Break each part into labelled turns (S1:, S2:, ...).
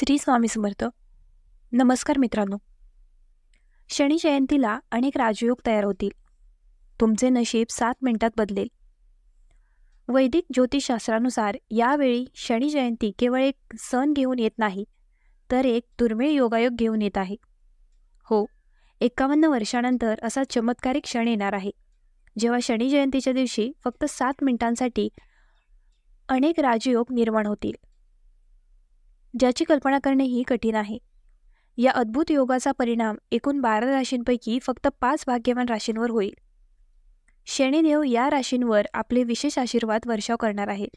S1: श्री स्वामी समर्थ. नमस्कार मित्रांनो. शनी जयंतीला अनेक राजयोग तयार होतील. तुमचे नशीब सात मिनिटात बदलेल. वैदिक ज्योतिषशास्त्रानुसार यावेळी शनी जयंती केवळ एक सण घेऊन येत नाही तर एक दुर्मिळ योगायोग घेऊन येत आहे. हो एकावन्न वर्षानंतर असा चमत्कारिक क्षण येणार आहे जेव्हा शनी जयंतीच्या दिवशी फक्त सात मिनिटांसाठी अनेक राजयोग निर्माण होतील. ज्याची कल्पना करणेही कठीण आहे. या अद्भुत योगाचा परिणाम एकूण बारा राशींपैकी फक्त पाच भाग्यवान राशींवर होईल. शनिदेव या राशींवर आपले विशेष आशीर्वाद वर्षाव करणार आहेत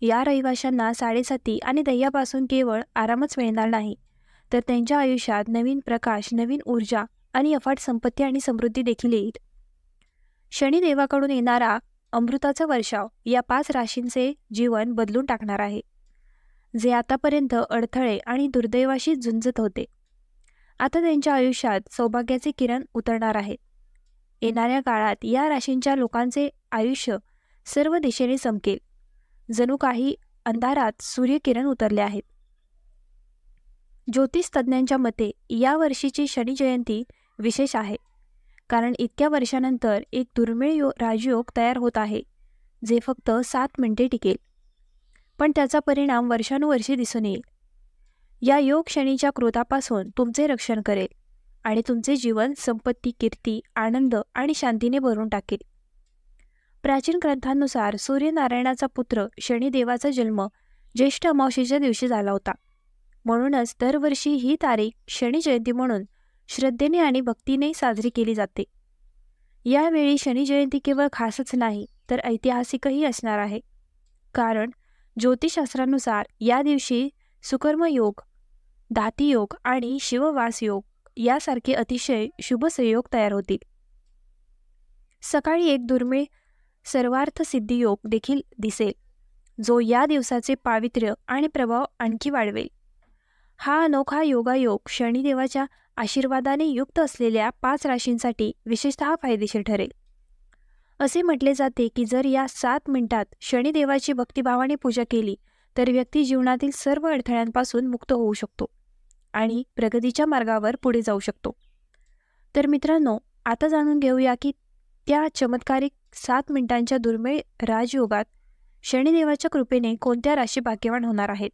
S1: या रहिवाशांना साडेसाती आणि दह्यापासून केवळ आरामच मिळणार नाही तर त्यांच्या आयुष्यात नवीन प्रकाश नवीन ऊर्जा आणि अफाट संपत्ती आणि समृद्धी देखील येईल. शनिदेवाकडून येणारा अमृताचा वर्षाव या पाच राशींचे जीवन बदलून टाकणार आहे. जे आतापर्यंत अडथळे आणि दुर्दैवाशी झुंजत होते. आता त्यांच्या आयुष्यात सौभाग्याचे किरण उतरणार आहे. येणाऱ्या काळात या राशींच्या लोकांचे आयुष्य सर्व दिशेने चमकेल जणू काही अंधारात सूर्यकिरण उतरले आहेत. ज्योतिष तज्ज्ञांच्या मते या वर्षीची शनी जयंती विशेष आहे. कारण इतक्या वर्षानंतर एक दुर्मिळ यो राजयोग तयार होत आहे जे फक्त सात मिनिटे टिकेल. पण त्याचा परिणाम वर्षानुवर्षे दिसून येईल. या योग शनीच्या क्रोधापासून तुमचे रक्षण करेल आणि तुमचे जीवन संपत्ती कीर्ती आनंद आणि शांतीने भरून टाकेल. प्राचीन ग्रंथांनुसार सूर्यनारायणाचा पुत्र शनिदेवाचा जन्म ज्येष्ठ अमावशेच्या दिवशी झाला होता. म्हणूनच दरवर्षी ही तारीख शनी जयंती म्हणून श्रद्धेने आणि भक्तीने साजरी केली जाते. यावेळी शनी जयंती केवळ खासच नाही तर ऐतिहासिकही असणार आहे. कारण ज्योतिषशास्त्रानुसार या दिवशी सुकर्मयोग धातीयोग आणि शिववास योग यासारखे अतिशय शुभ संयोग तयार होतील. सकाळी एक दुर्मिळ सर्वार्थ सिद्धी योग देखील दिसेल जो या दिवसाचे पावित्र्य आणि प्रभाव आणखी वाढवेल. हा अनोखा योगायोग शनिदेवाच्या आशीर्वादाने युक्त असलेल्या पाच राशींसाठी विशेषतः फायदेशीर ठरेल. असे म्हटले जाते की जर या सात मिनिटात शनिदेवाची भक्तिभावाने पूजा केली तर व्यक्ती जीवनातील सर्व अडथळ्यांपासून मुक्त होऊ शकतो आणि प्रगतीच्या मार्गावर पुढे जाऊ शकतो. तर मित्रांनो आता जाणून घेऊया की त्या चमत्कारिक सात मिनिटांच्या दुर्मिळ राजयोगात शनिदेवाच्या कृपेने कोणत्या राशी भाग्यवान होणार आहेत?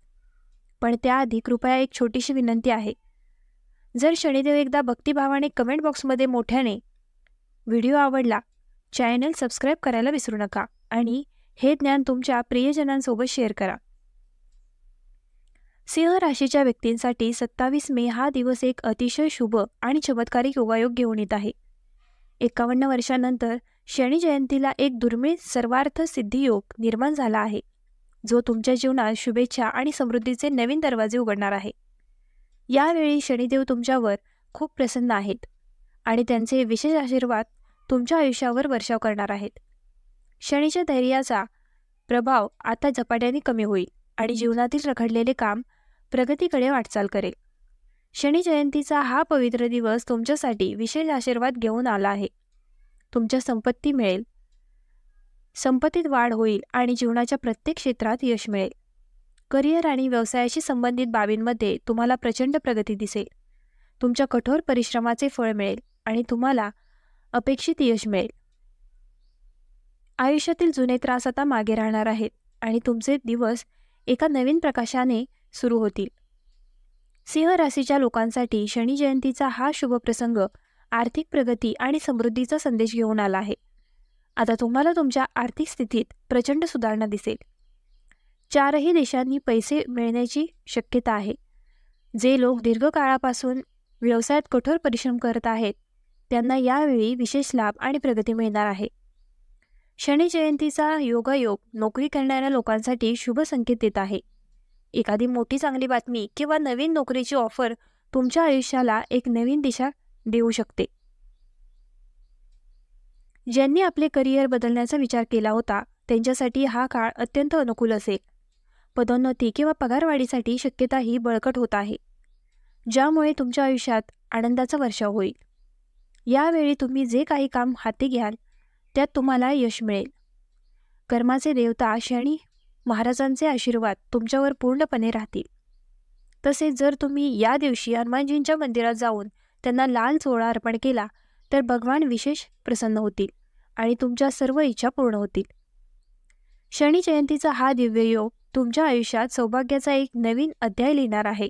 S1: पण त्याआधी कृपया एक छोटीशी विनंती आहे. जर शनिदेव एकदा भक्तिभावाने कमेंट बॉक्समध्ये मोठ्याने व्हिडिओ आवडला चॅनल सबस्क्राईब करायला विसरू नका आणि हे ज्ञान तुमच्या प्रियजनांसोबत शेअर करा. सिंह राशीच्या व्यक्तींसाठी सत्तावीस मे हा दिवस एक अतिशय शुभ आणि चमत्कारिक योगायोग घेऊन येत आहे. एकावन्न वर्षानंतर शनी जयंतीला एक दुर्मिळ सर्वार्थ सिद्धियोग निर्माण झाला आहे जो तुमच्या जीवनात शुभेच्छा आणि समृद्धीचे नवीन दरवाजे उघडणार आहे. यावेळी शनिदेव तुमच्यावर खूप प्रसन्न आहेत आणि त्यांचे विशेष आशीर्वाद तुमच्या आयुष्यावर वर्षाव करणार आहेत. शनीच्या धैर्याचा प्रभाव आता झपाट्याने कमी होईल आणि जीवनातील रखडलेले काम प्रगतीकडे वाटचाल करेल. शनी जयंतीचा हा पवित्र दिवस तुमच्यासाठी विशेष आशीर्वाद घेऊन आला आहे. तुमच्या संपत्ती मिळेल. संपत्तीत वाढ होईल आणि जीवनाच्या प्रत्येक क्षेत्रात यश मिळेल. करिअर आणि व्यवसायाशी संबंधित बाबींमध्ये तुम्हाला प्रचंड प्रगती दिसेल. तुमच्या कठोर परिश्रमाचे फळ मिळेल आणि तुम्हाला अपेक्षित यश मिळेल. आयुष्यातील जुने त्रास आता मागे राहणार आहेत आणि तुमचे दिवस एका नवीन प्रकाशाने सुरू होतील. सिंह राशीच्या लोकांसाठी शनी जयंतीचा हा शुभ प्रसंग आर्थिक प्रगती आणि समृद्धीचा संदेश घेऊन आला आहे. आता तुम्हाला तुमच्या आर्थिक स्थितीत प्रचंड सुधारणा दिसेल. चारही देशांनी पैसे मिळण्याची शक्यता आहे. जे लोक दीर्घकाळापासून व्यवसायात कठोर परिश्रम करत आहेत त्यांना यावेळी विशेष लाभ आणि प्रगती मिळणार आहे. शनी जयंतीचा योगायोग नोकरी करणाऱ्या लोकांसाठी शुभ संकेत देत आहे. एखादी मोठी चांगली बातमी किंवा नवीन नोकरीची ऑफर तुमच्या आयुष्याला एक नवीन दिशा देऊ शकते. ज्यांनी आपले करिअर बदलण्याचा विचार केला होता त्यांच्यासाठी हा काळ अत्यंत अनुकूल असेल. पदोन्नती किंवा पगारवाढीसाठी शक्यता ही बळकट होत आहे. ज्यामुळे तुमच्या आयुष्यात आनंदाचा वर्षाव होईल. यावेळी तुम्ही जे काही काम हाती घ्याल त्यात तुम्हाला यश मिळेल. कर्माचे देवता शनी महाराजांचे आशीर्वाद तुमच्यावर पूर्णपणे राहतील. तसेच जर तुम्ही या दिवशी हनुमानजींच्या मंदिरात जाऊन त्यांना लाल चोळा अर्पण केला तर भगवान विशेष प्रसन्न होतील आणि तुमच्या सर्व इच्छा पूर्ण होतील. शनी जयंतीचा हा दिव्य योग तुमच्या आयुष्यात सौभाग्याचा एक नवीन अध्याय लिहिणार आहे.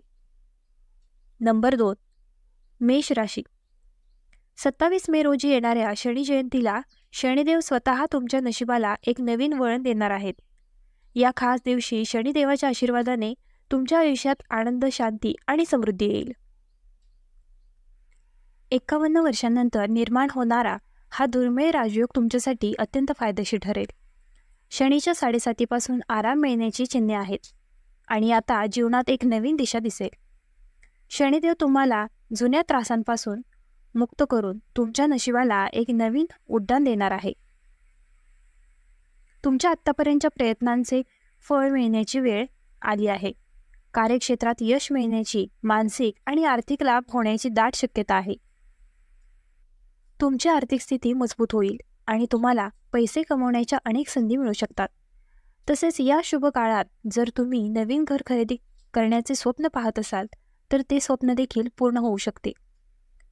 S1: नंबर दोन. मेष राशी. सत्तावीस मे रोजी येणाऱ्या शनी जयंतीला शनिदेव स्वतः तुमच्या नशिबाला एक नवीन वळण देणार आहेत. या खास दिवशी शनिदेवाच्या आशीर्वादाने तुमच्या आयुष्यात आनंद शांती आणि समृद्धी येईल. एकावन्न वर्षांनंतर निर्माण होणारा हा दुर्मिळ राजयोग तुमच्यासाठी अत्यंत फायदेशीर ठरेल. शनीच्या साडेसातीपासून आराम मिळण्याची चिन्हे आहेत आणि आता जीवनात एक नवीन दिशा दिसेल. शनिदेव तुम्हाला जुन्या त्रासांपासून मुक्त करून तुमच्या नशिबाला एक नवीन उड्डाण देणार आहे. तुमच्या आत्तापर्यंतच्या प्रयत्नांचे फळ मिळण्याची वेळ आली आहे. कार्यक्षेत्रात यश मिळण्याची मानसिक आणि आर्थिक लाभ होण्याची दाट शक्यता आहे. तुमची आर्थिक स्थिती मजबूत होईल आणि तुम्हाला पैसे कमवण्याच्या अनेक संधी मिळू शकतात. तसेच या शुभ काळात जर तुम्ही नवीन घर खरेदी करण्याचे स्वप्न पाहत असाल तर ते स्वप्न देखील पूर्ण होऊ शकते.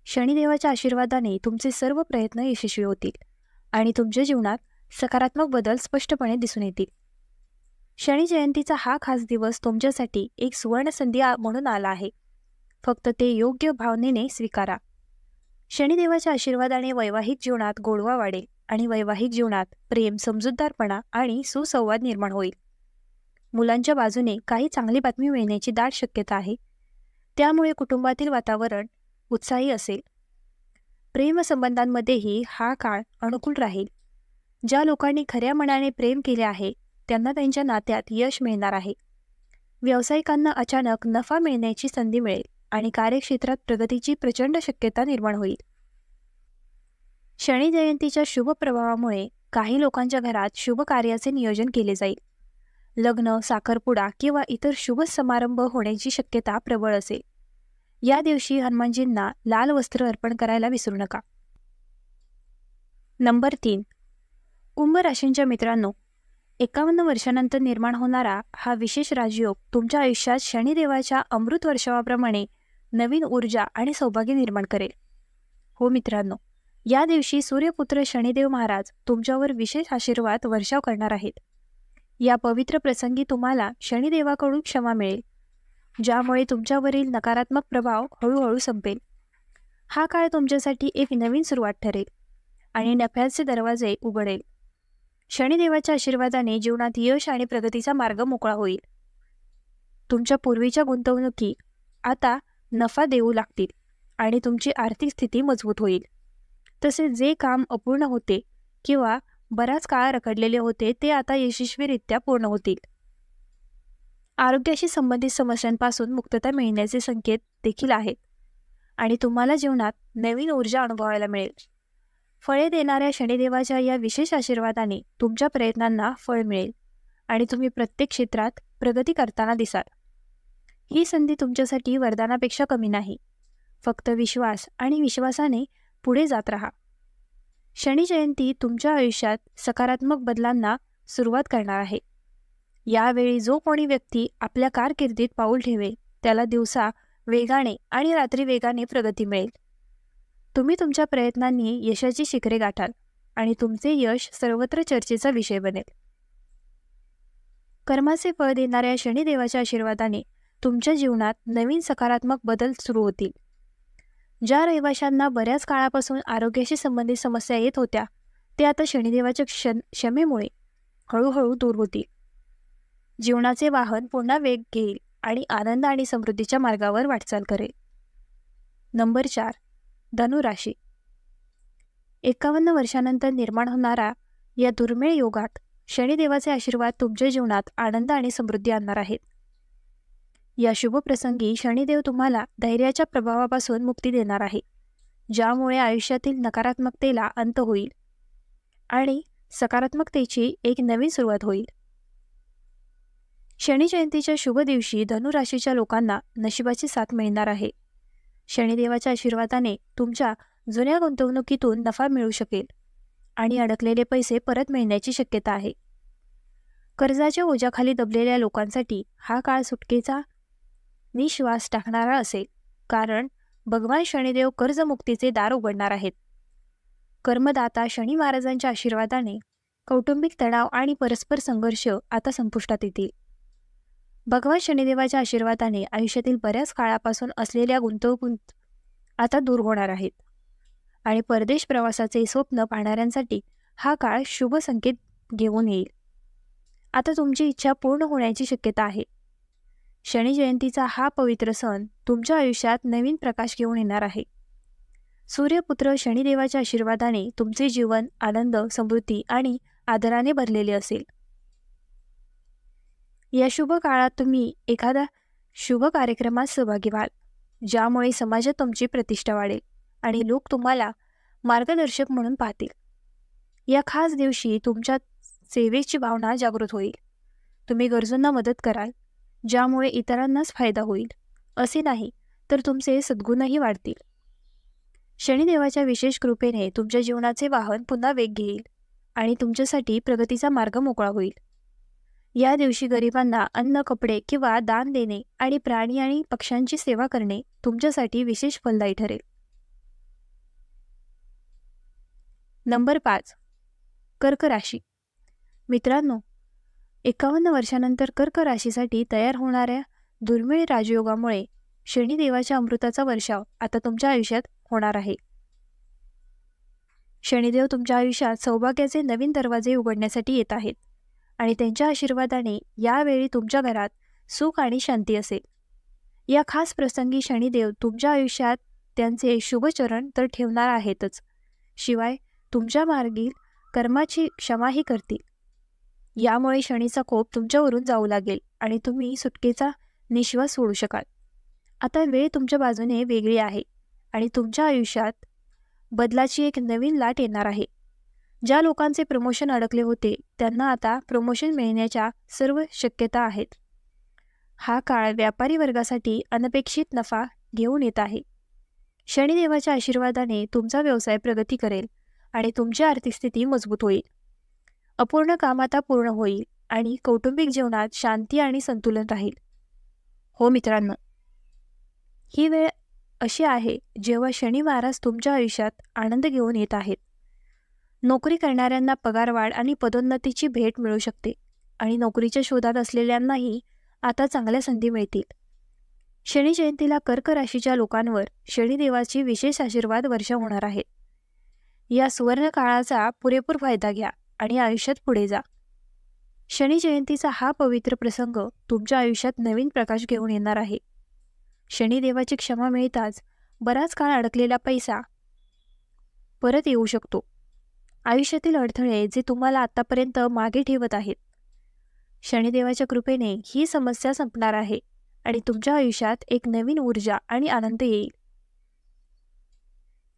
S1: शनिदेवाच्या आशीर्वादाने तुमचे सर्व प्रयत्न यशस्वी होतील आणि तुमच्या जीवनात सकारात्मक बदल स्पष्टपणे दिसून येतील. शनी जयंतीचा हा खास दिवस तुमच्यासाठी एक सुवर्ण संधी म्हणून आला आहे. फक्त ते योग्य भावनेने स्वीकारा. शनिदेवाच्या आशीर्वादाने वैवाहिक जीवनात गोडवा वाढेल आणि वैवाहिक जीवनात प्रेम समजूतदारपणा आणि सुसंवाद निर्माण होईल. मुलांच्या बाजूने काही चांगली बातमी मिळण्याची दाट शक्यता आहे. त्यामुळे कुटुंबातील वातावरण उत्साही असेल. प्रेमसंबंधांमध्येही हा काळ अनुकूल राहील. ज्या लोकांनी खऱ्या मनाने प्रेम केले आहे त्यांना त्यांच्या नात्यात यश मिळणार आहे. व्यावसायिकांना अचानक नफा मिळण्याची संधी मिळेल आणि कार्यक्षेत्रात प्रगतीची प्रचंड शक्यता निर्माण होईल. शनी जयंतीच्या शुभ प्रभावामुळे काही लोकांच्या घरात शुभ कार्याचे नियोजन केले जाईल. लग्न साखरपुडा किंवा इतर शुभ समारंभ होण्याची शक्यता प्रबळ असेल. या दिवशी हनुमानजींना लाल वस्त्र अर्पण करायला विसरू नका. नंबर तीन. कुंभ राशींच्या मित्रांनो एकावन्न वर्षानंतर निर्माण होणारा हा विशेष राजयोग तुमच्या आयुष्यात शनिदेवाच्या अमृत वर्षावाप्रमाणे नवीन ऊर्जा आणि सौभाग्य निर्माण करेल. हो मित्रांनो या दिवशी सूर्यपुत्र शनिदेव महाराज तुमच्यावर विशेष आशीर्वाद वर्षाव करणार आहेत. या पवित्र प्रसंगी तुम्हाला शनिदेवाकडून क्षमा मिळेल. ज्यामुळे तुमच्यावरील नकारात्मक प्रभाव हळूहळू संपेल. हा काळ तुमच्यासाठी एक नवीन सुरुवात ठरेल आणि नफ्याचे दरवाजे उघडेल. शनिदेवाच्या आशीर्वादाने जीवनात यश आणि प्रगतीचा मार्ग मोकळा होईल. तुमच्या पूर्वीच्या गुंतवणुकी आता नफा देऊ लागतील आणि तुमची आर्थिक स्थिती मजबूत होईल. तसे जे काम अपूर्ण होते किंवा बराच काळ रखडलेले होते ते आता यशस्वीरित्या पूर्ण होतील. आरोग्याशी संबंधित समस्यांपासून मुक्तता मिळण्याचे संकेत देखील आहेत आणि तुम्हाला जीवनात नवीन ऊर्जा अनुभवायला मिळेल. फळे देणाऱ्या शनिदेवाच्या या विशेष आशीर्वादाने तुमच्या प्रयत्नांना फळ मिळेल आणि तुम्ही प्रत्येक क्षेत्रात प्रगती करताना दिसाल. ही संधी तुमच्यासाठी वरदानापेक्षा कमी नाही. फक्त विश्वास आणि विश्वासाने पुढे जात राहा. शनी जयंती तुमच्या आयुष्यात सकारात्मक बदलांना सुरुवात करणार आहे. यावेळी जो कोणी व्यक्ती आपल्या कारकिर्दीत पाऊल ठेवेल त्याला दिवसा वेगाने आणि रात्री वेगाने प्रगती मिळेल. तुम्ही तुमच्या प्रयत्नांनी यशाची शिखरे गाठाल आणि तुमचे यश सर्वत्र चर्चेचा विषय बनेल. कर्माचे फळ देणाऱ्या शनिदेवाच्या आशीर्वादाने तुमच्या जीवनात नवीन सकारात्मक बदल सुरू होतील. ज्या रहिवाशांना बऱ्याच काळापासून आरोग्याशी संबंधित समस्या येत होत्या ते आता शनिदेवाच्या क्षण क्षमेमुळे हळूहळू दूर होतील. जीवनाचे वाहन पुन्हा वेग घेईल आणि आनंद आणि समृद्धीच्या मार्गावर वाटचाल करेल. नंबर चार धनुराशी एकावन्न वर्षानंतर निर्माण होणारा या दुर्मिळ योगात शनिदेवाचे आशीर्वाद तुमच्या जीवनात आनंद आणि समृद्धी आणणार आहेत. या शुभप्रसंगी शनिदेव तुम्हाला धैर्याच्या प्रभावापासून मुक्ती देणार आहे ज्यामुळे आयुष्यातील नकारात्मकतेला अंत होईल आणि सकारात्मकतेची एक नवीन सुरुवात होईल. शनी जयंतीच्या शुभ दिवशी धनुराशीच्या लोकांना नशिबाची साथ मिळणार आहे. शनिदेवाच्या आशीर्वादाने तुमच्या जुन्या गुंतवणुकीतून नफा मिळू शकेल आणि अडकलेले पैसे परत मिळण्याची शक्यता आहे. कर्जाच्या ओझ्याखाली दबलेल्या लोकांसाठी हा काळ सुटकेचा निश्वास टाकणारा असेल कारण भगवान शनिदेव कर्जमुक्तीचे दार उघडणार आहेत. कर्मदाता शनी महाराजांच्या आशीर्वादाने कौटुंबिक तणाव आणि परस्पर संघर्ष आता संपुष्टात येतील. भगवान शनिदेवाच्या आशीर्वादाने आयुष्यातील बऱ्याच काळापासून असलेल्या गुंतवणूक आता दूर होणार आहेत. आणि परदेश प्रवासाचे स्वप्न पाहणाऱ्यांसाठी हा काळ शुभ संकेत घेऊन येईल. आता तुमची इच्छा पूर्ण होण्याची शक्यता आहे. शनी जयंतीचा हा पवित्र सण तुमच्या आयुष्यात नवीन प्रकाश घेऊन येणार आहे. सूर्यपुत्र शनिदेवाच्या आशीर्वादाने तुमचे जीवन आनंद समृद्धी आणि आदराने भरलेले असेल. या शुभ काळात तुम्ही एखाद्या शुभ कार्यक्रमात सहभागी व्हाल ज्यामुळे समाजात तुमची प्रतिष्ठा वाढेल आणि लोक तुम्हाला मार्गदर्शक म्हणून पाहतील. या खास दिवशी तुमच्या सेवेची भावना जागृत होईल. तुम्ही गरजूंना मदत कराल ज्यामुळे इतरांनाच फायदा होईल. असे नाही तर तुमचे सद्गुणही वाढतील. शनिदेवाच्या विशेष कृपेने तुमच्या जीवनाचे वाहन पुन्हा वेग घेईल आणि तुमच्यासाठी प्रगतीचा मार्ग मोकळा होईल. या दिवशी गरिबांना अन्न कपडे किंवा दान देणे आणि प्राणी आणि पक्ष्यांची सेवा करणे तुमच्यासाठी विशेष फलदायी ठरेल. नंबर पाच. कर्क राशी. मित्रांनो एकावन्न वर्षानंतर कर्क राशीसाठी तयार होणाऱ्या दुर्मिळ राजयोगामुळे शनिदेवाच्या अमृताचा वर्षाव आता तुमच्या आयुष्यात होणार आहे. शनिदेव तुमच्या आयुष्यात सौभाग्याचे नवीन दरवाजे उघडण्यासाठी येत आहेत. आणि त्यांच्या आशीर्वादाने यावेळी तुमच्या घरात सुख आणि शांती असेल. या खास प्रसंगी शनिदेव तुमच्या आयुष्यात त्यांचे शुभचरण तर ठेवणार आहेतच. शिवाय तुमच्या मार्गी कर्माची क्षमाही करतील. यामुळे शनीचा कोप तुमच्यावरून जाऊ लागेल आणि तुम्ही सुटकेचा निश्वास सोडू शकाल. आता वेळ तुमच्या बाजूने वेगळी आहे आणि तुमच्या आयुष्यात बदलाची एक नवीन लाट येणार आहे. ज्या लोकांचे प्रमोशन अडकले होते त्यांना आता प्रमोशन मिळण्याच्या सर्व शक्यता आहेत. हा काळ व्यापारी वर्गासाठी अनपेक्षित नफा घेऊन येत आहे. शनिदेवाच्या आशीर्वादाने तुमचा व्यवसाय प्रगती करेल आणि तुमची आर्थिक स्थिती मजबूत होईल. अपूर्ण काम आता पूर्ण होईल आणि कौटुंबिक जीवनात शांती आणि संतुलन राहील. हो मित्रांनो ही वेळ अशी आहे जेव्हा शनी महाराज तुमच्या आयुष्यात आनंद घेऊन येत आहेत. नोकरी करणाऱ्यांना पगारवाढ आणि पदोन्नतीची भेट मिळू शकते आणि नोकरीच्या शोधात असलेल्यांनाही आता चांगल्या संधी मिळतील. शनी जयंतीला कर्क राशीच्या लोकांवर शनिदेवाची विशेष आशीर्वाद वर्षा होणार आहेत या सुवर्ण काळाचा पुरेपूर फायदा घ्या आणि आयुष्यात पुढे जा. शनी जयंतीचा हा पवित्र प्रसंग तुमच्या आयुष्यात नवीन प्रकाश घेऊन येणार आहे. शनिदेवाची क्षमा मिळताच बराच काळ अडकलेला पैसा परत येऊ शकतो. आयुष्यातील अडथळे जे तुम्हाला आतापर्यंत मागे ठेवत आहेत. शनिदेवाच्या कृपेने ही समस्या संपणार आहे आणि तुमच्या आयुष्यात एक नवीन ऊर्जा आणि आनंद येईल.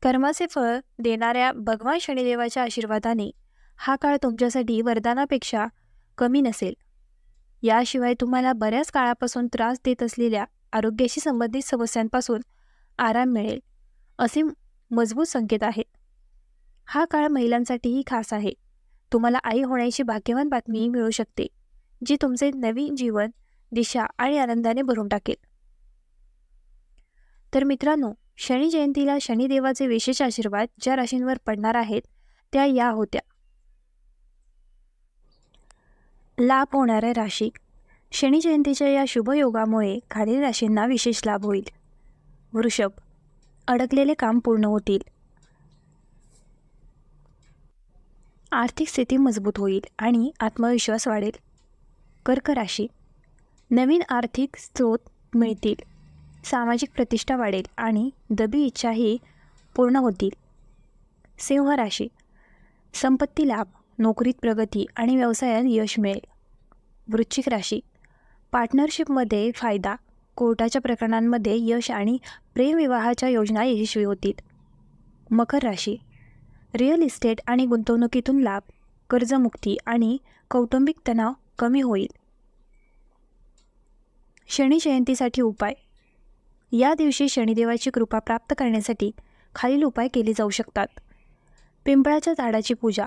S1: कर्माचे फळ देणाऱ्या भगवान शनिदेवाच्या आशीर्वादाने हा काळ तुमच्यासाठी वरदानापेक्षा कमी नसेल. याशिवाय तुम्हाला बऱ्याच काळापासून त्रास देत असलेल्या आरोग्याशी संबंधित समस्यांपासून आराम मिळेल असे मजबूत संकेत आहेत. हा काळ महिलांसाठीही खास आहे. तुम्हाला आई होण्याची भाग्यवान बातमी मिळू शकते जी तुमचे नवीन जीवन दिशा आणि आनंदाने भरून टाकेल. तर मित्रांनो शनी जयंतीला शनिदेवाचे विशेष आशीर्वाद ज्या राशींवर पडणार आहेत त्या या होत्या. लाभ होणाऱ्या राशी. शनी जयंतीच्या या शुभयोगामुळे खालील राशींना विशेष लाभ होईल. वृषभ. अडकलेले काम पूर्ण होतील. आर्थिक स्थिती मजबूत होईल आणि आत्मविश्वास वाढेल. कर्क राशी. नवीन आर्थिक स्रोत मिळतील. सामाजिक प्रतिष्ठा वाढेल आणि दबी इच्छाही पूर्ण होतील. सिंह राशी. संपत्ती लाभ नोकरीत प्रगती आणि व्यवसायात यश मिळेल. वृश्चिक राशी. पार्टनरशिपमध्ये फायदा कोर्टाच्या प्रकरणांमध्ये यश आणि प्रेमविवाहाच्या योजना यशस्वी होतील. मकर राशी. रिअल इस्टेट आणि गुंतवणुकीतून लाभ कर्जमुक्ती आणि कौटुंबिक तणाव कमी होईल. शनी जयंतीसाठी उपाय. या दिवशी शनिदेवाची कृपा प्राप्त करण्यासाठी खालील उपाय केले जाऊ शकतात. पिंपळाच्या झाडाची पूजा.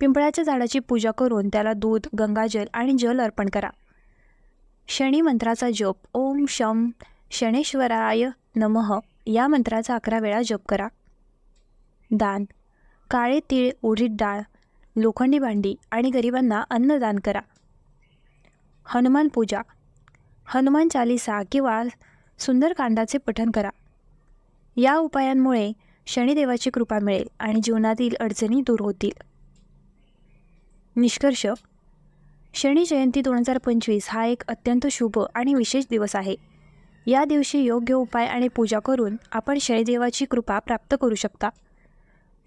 S1: पिंपळाच्या झाडाची पूजा करून त्याला दूध गंगाजल आणि जल अर्पण करा. शनी मंत्राचा जप. ओम शम शनेश्वराय नमः. या मंत्राचा अकरा वेळा जप करा. दान. काळे तीळ उडीद डाळ लोखंडी भांडी आणि गरिबांना अन्नदान करा. हनुमान पूजा. हनुमान चालिसा किंवा सुंदरकांडाचे पठण करा. या उपायांमुळे शनिदेवाची कृपा मिळेल आणि जीवनातील अडचणी दूर होतील. निष्कर्ष. शनी जयंती दोन हजार पंचवीस हा एक अत्यंत शुभ आणि विशेष दिवस आहे. या दिवशी योग्य उपाय आणि पूजा करून आपण शनिदेवाची कृपा प्राप्त करू शकता.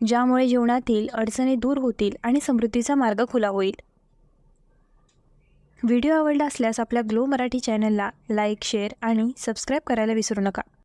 S1: ज्यामुळे जीवनातील अडचणी दूर होतील आणि समृद्धीचा मार्ग खुला होईल. व्हिडिओ आवडला असल्यास आपल्या ग्लो मराठी चॅनलला लाईक शेअर आणि सबस्क्राईब करायला विसरू नका.